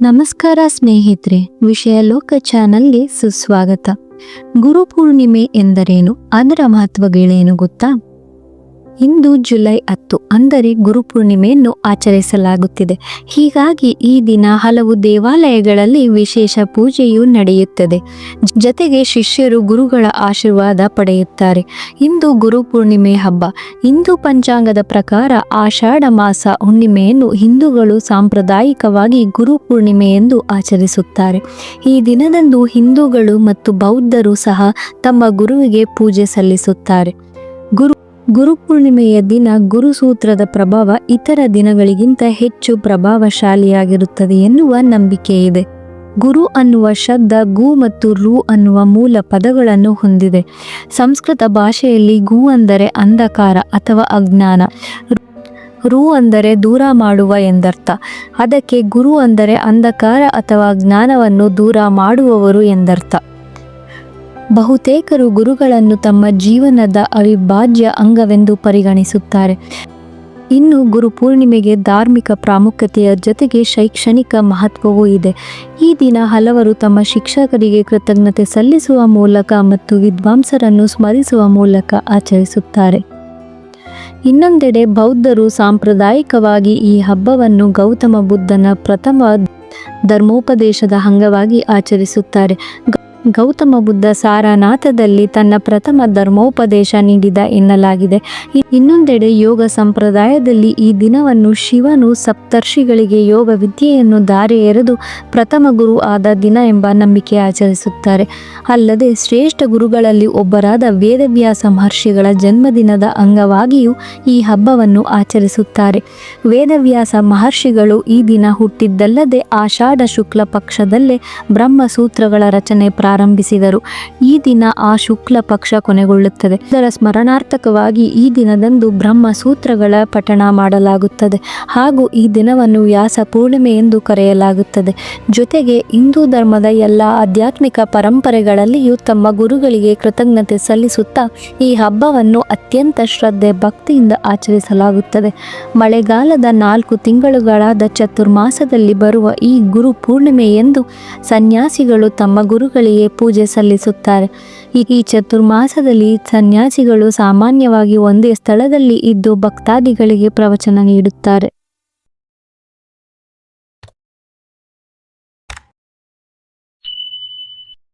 ನಮಸ್ಕಾರ ಸ್ನೇಹಿತರೆ ವಿಷಯ ಲೋಕ ಚಾನಲ್ಗೆ ಸುಸ್ವಾಗತ. ಗುರು ಪೂರ್ಣಿಮೆ ಎಂದರೇನು? ಅದರ ಮಹತ್ವಗಳೇನು ಗೊತ್ತಾ? ಇಂದು ಜುಲೈ ಹತ್ತು ಅಂದರೆ ಗುರುಪೂರ್ಣಿಮೆಯನ್ನು ಆಚರಿಸಲಾಗುತ್ತಿದೆ. ಹೀಗಾಗಿ ಈ ದಿನ ಹಲವು ದೇವಾಲಯಗಳಲ್ಲಿ ವಿಶೇಷ ಪೂಜೆಯು ನಡೆಯುತ್ತದೆ. ಜೊತೆಗೆ ಶಿಷ್ಯರು ಗುರುಗಳ ಆಶೀರ್ವಾದ ಪಡೆಯುತ್ತಾರೆ. ಇಂದು ಗುರುಪೂರ್ಣಿಮೆ ಹಬ್ಬ. ಹಿಂದೂ ಪಂಚಾಂಗದ ಪ್ರಕಾರ ಆಷಾಢ ಮಾಸ ಹುಣ್ಣಿಮೆಯನ್ನು ಹಿಂದೂಗಳು ಸಾಂಪ್ರದಾಯಿಕವಾಗಿ ಗುರುಪೂರ್ಣಿಮೆ ಎಂದು ಆಚರಿಸುತ್ತಾರೆ. ಈ ದಿನದಂದು ಹಿಂದೂಗಳು ಮತ್ತು ಬೌದ್ಧರು ಸಹ ತಮ್ಮ ಗುರುವಿಗೆ ಪೂಜೆ ಸಲ್ಲಿಸುತ್ತಾರೆ. ಗುರು ಗುರುಪೂರ್ಣಿಮೆಯ ದಿನ ಗುರುಸೂತ್ರದ ಪ್ರಭಾವ ಇತರ ದಿನಗಳಿಗಿಂತ ಹೆಚ್ಚು ಪ್ರಭಾವಶಾಲಿಯಾಗಿರುತ್ತದೆ ಎನ್ನುವ ನಂಬಿಕೆ ಇದೆ ಗುರು ಅನ್ನುವ ಶಬ್ದ, ಗು ಮತ್ತು ರು ಅನ್ನುವ ಮೂಲ ಪದಗಳನ್ನು ಹೊಂದಿದೆ. ಸಂಸ್ಕೃತ ಭಾಷೆಯಲ್ಲಿ ಗು ಅಂದರೆ ಅಂಧಕಾರ ಅಥವಾ ಅಜ್ಞಾನ. ರು ಅಂದರೆ ದೂರ ಮಾಡುವ ಎಂದರ್ಥ. ಅದಕ್ಕೆ ಗುರು ಅಂದರೆ ಅಂಧಕಾರ ಅಥವಾ ಜ್ಞಾನವನ್ನು ದೂರ ಮಾಡುವವರು ಎಂದರ್ಥ. ಬಹುತೇಕರು ಗುರುಗಳನ್ನು ತಮ್ಮ ಜೀವನದ ಅವಿಭಾಜ್ಯ ಅಂಗವೆಂದು ಪರಿಗಣಿಸುತ್ತಾರೆ. ಇನ್ನು ಗುರು ಪೂರ್ಣಿಮೆಗೆ ಧಾರ್ಮಿಕ ಪ್ರಾಮುಖ್ಯತೆಯ ಜೊತೆಗೆ ಶೈಕ್ಷಣಿಕ ಮಹತ್ವವೂ ಇದೆ. ಈ ದಿನ ಹಲವರು ತಮ್ಮ ಶಿಕ್ಷಕರಿಗೆ ಕೃತಜ್ಞತೆ ಸಲ್ಲಿಸುವ ಮೂಲಕ ಮತ್ತು ವಿದ್ವಾಂಸರನ್ನು ಸ್ಮರಿಸುವ ಮೂಲಕ ಆಚರಿಸುತ್ತಾರೆ. ಇನ್ನೊಂದೆಡೆ ಬೌದ್ಧರು ಸಾಂಪ್ರದಾಯಿಕವಾಗಿ ಈ ಹಬ್ಬವನ್ನು ಗೌತಮ ಬುದ್ಧನ ಪ್ರಥಮ ಧರ್ಮೋಪದೇಶದ ಅಂಗವಾಗಿ ಆಚರಿಸುತ್ತಾರೆ. ಗೌತಮ ಬುದ್ಧ ಸಾರನಾಥದಲ್ಲಿ ತನ್ನ ಪ್ರಥಮ ಧರ್ಮೋಪದೇಶ ನೀಡಿದ ಎನ್ನಲಾಗಿದೆ. ಇನ್ನೊಂದೆಡೆ ಯೋಗ ಸಂಪ್ರದಾಯದಲ್ಲಿ ಈ ದಿನವನ್ನು ಶಿವನು ಸಪ್ತರ್ಷಿಗಳಿಗೆ ಯೋಗ ವಿದ್ಯೆಯನ್ನು ದಾರಿ ಎರೆದು ಪ್ರಥಮ ಗುರು ಆದ ದಿನ ಎಂಬ ನಂಬಿಕೆ ಆಚರಿಸುತ್ತಾರೆ. ಅಲ್ಲದೆ ಶ್ರೇಷ್ಠ ಗುರುಗಳಲ್ಲಿ ಒಬ್ಬರಾದ ವೇದವ್ಯಾಸ ಮಹರ್ಷಿಗಳ ಜನ್ಮದಿನದ ಅಂಗವಾಗಿಯೂ ಈ ಹಬ್ಬವನ್ನು ಆಚರಿಸುತ್ತಾರೆ. ವೇದವ್ಯಾಸ ಮಹರ್ಷಿಗಳು ಈ ದಿನ ಹುಟ್ಟಿದ್ದಲ್ಲದೆ ಆಷಾಢ ಶುಕ್ಲ ಪಕ್ಷದಲ್ಲೇ ಬ್ರಹ್ಮಸೂತ್ರಗಳ ರಚನೆ ಪ್ರಾರಂಭಿಸಿದರು. ಈ ದಿನ ಆ ಶುಕ್ಲ ಪಕ್ಷ ಕೊನೆಗೊಳ್ಳುತ್ತದೆ. ಇದರ ಸ್ಮರಣಾರ್ಥಕವಾಗಿ ಈ ದಿನದಂದು ಬ್ರಹ್ಮ ಸೂತ್ರಗಳ ಪಠಣ ಮಾಡಲಾಗುತ್ತದೆ. ಹಾಗೂ ಈ ದಿನವನ್ನು ವ್ಯಾಸ ಪೂರ್ಣಿಮೆ ಎಂದು ಕರೆಯಲಾಗುತ್ತದೆ. ಜೊತೆಗೆ ಹಿಂದೂ ಧರ್ಮದ ಎಲ್ಲ ಆಧ್ಯಾತ್ಮಿಕ ಪರಂಪರೆಗಳಲ್ಲಿಯೂ ತಮ್ಮ ಗುರುಗಳಿಗೆ ಕೃತಜ್ಞತೆ ಸಲ್ಲಿಸುತ್ತಾ ಈ ಹಬ್ಬವನ್ನು ಅತ್ಯಂತ ಶ್ರದ್ಧೆ ಭಕ್ತಿಯಿಂದ ಆಚರಿಸಲಾಗುತ್ತದೆ. ಮಳೆಗಾಲದ ನಾಲ್ಕು ತಿಂಗಳುಗಳಾದ ಚತುರ್ಮಾಸದಲ್ಲಿ ಬರುವ ಈ ಗುರು ಪೂರ್ಣಿಮೆ ಎಂದು ಸನ್ಯಾಸಿಗಳು ತಮ್ಮ ಗುರುಗಳಿಗೆ ಪೂಜೆ ಸಲ್ಲಿಸುತ್ತಾರೆ. ಈ ಚತುರ್ಮಾಸದಲ್ಲಿ ಸನ್ಯಾಸಿಗಳು ಸಾಮಾನ್ಯವಾಗಿ ಒಂದೇ ಸ್ಥಳದಲ್ಲಿ ಇದ್ದು ಭಕ್ತಾದಿಗಳಿಗೆ ಪ್ರವಚನ ನೀಡುತ್ತಾರೆ.